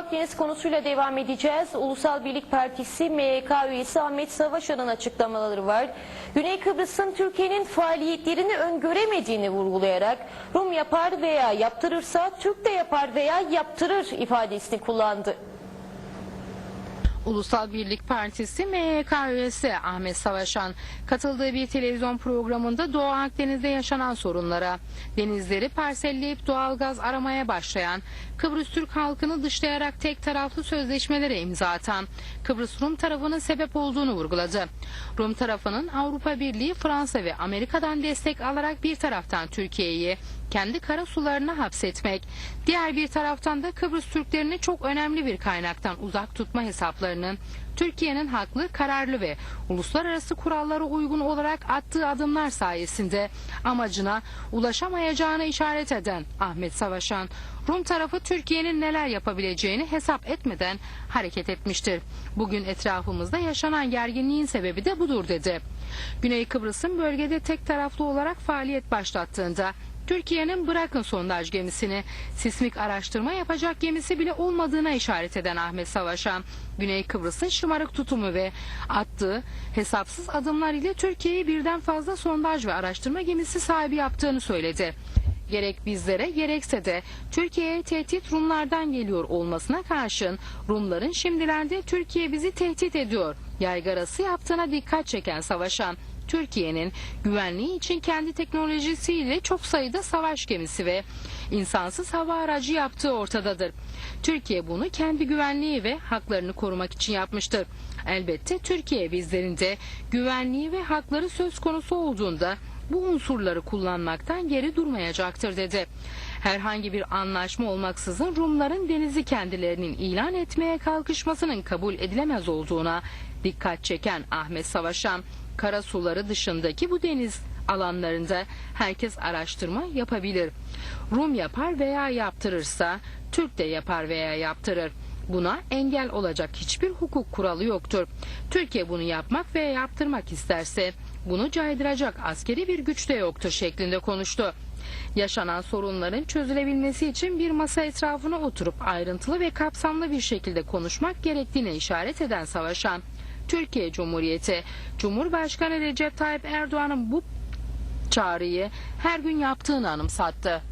Akdeniz konusuyla devam edeceğiz. Ulusal Birlik Partisi MYK üyesi Ahmet Savaşan'ın açıklamaları var. Güney Kıbrıs'ın Türkiye'nin faaliyetlerini öngöremediğini vurgulayarak Rum yapar veya yaptırırsa Türk de yapar veya yaptırır ifadesini kullandı. Ulusal Birlik Partisi MYK üyesi Ahmet Savaşan katıldığı bir televizyon programında Doğu Akdeniz'de yaşanan sorunlara, denizleri parselleyip doğalgaz aramaya başlayan, Kıbrıs Türk halkını dışlayarak tek taraflı sözleşmelere imza atan Kıbrıs Rum tarafının sebep olduğunu vurguladı. Rum tarafının Avrupa Birliği, Fransa ve Amerika'dan destek alarak bir taraftan Türkiye'yi kendi kara sularına hapsetmek, diğer bir taraftan da Kıbrıs Türklerini çok önemli bir kaynaktan uzak tutma hesaplarının Türkiye'nin haklı, kararlı ve uluslararası kurallara uygun olarak attığı adımlar sayesinde amacına ulaşamayacağını işaret eden Ahmet Savaşan, Rum tarafı Türkiye'nin neler yapabileceğini hesap etmeden hareket etmiştir. Bugün etrafımızda yaşanan gerginliğin sebebi de budur dedi. Güney Kıbrıs'ın bölgede tek taraflı olarak faaliyet başlattığında Türkiye'nin bırakın sondaj gemisini, sismik araştırma yapacak gemisi bile olmadığına işaret eden Ahmet Savaşan, Güney Kıbrıs'ın şımarık tutumu ve attığı hesapsız adımlar ile Türkiye'yi birden fazla sondaj ve araştırma gemisi sahibi yaptığını söyledi. Gerek bizlere gerekse de Türkiye'ye tehdit Rumlardan geliyor olmasına karşın Rumların şimdilerde Türkiye bizi tehdit ediyor. Yaygarası yaptığına dikkat çeken Savaşan, Türkiye'nin güvenliği için kendi teknolojisiyle çok sayıda savaş gemisi ve insansız hava aracı yaptığı ortadadır. Türkiye bunu kendi güvenliği ve haklarını korumak için yapmıştır. Elbette Türkiye bizlerinde güvenliği ve hakları söz konusu olduğunda bu unsurları kullanmaktan geri durmayacaktır dedi. Herhangi bir anlaşma olmaksızın Rumların denizi kendilerinin ilan etmeye kalkışmasının kabul edilemez olduğuna dikkat çeken Ahmet Savaşan, kara suları dışındaki bu deniz alanlarında herkes araştırma yapabilir. Rum yapar veya yaptırırsa Türk de yapar veya yaptırır. Buna engel olacak hiçbir hukuk kuralı yoktur. Türkiye bunu yapmak veya yaptırmak isterse bunu caydıracak askeri bir güç de yoktur şeklinde konuştu. Yaşanan sorunların çözülebilmesi için bir masa etrafına oturup ayrıntılı ve kapsamlı bir şekilde konuşmak gerektiğine işaret eden Savaşan, Türkiye Cumhuriyeti, Cumhurbaşkanı Recep Tayyip Erdoğan'ın bu çağrıyı her gün yaptığını anımsattı.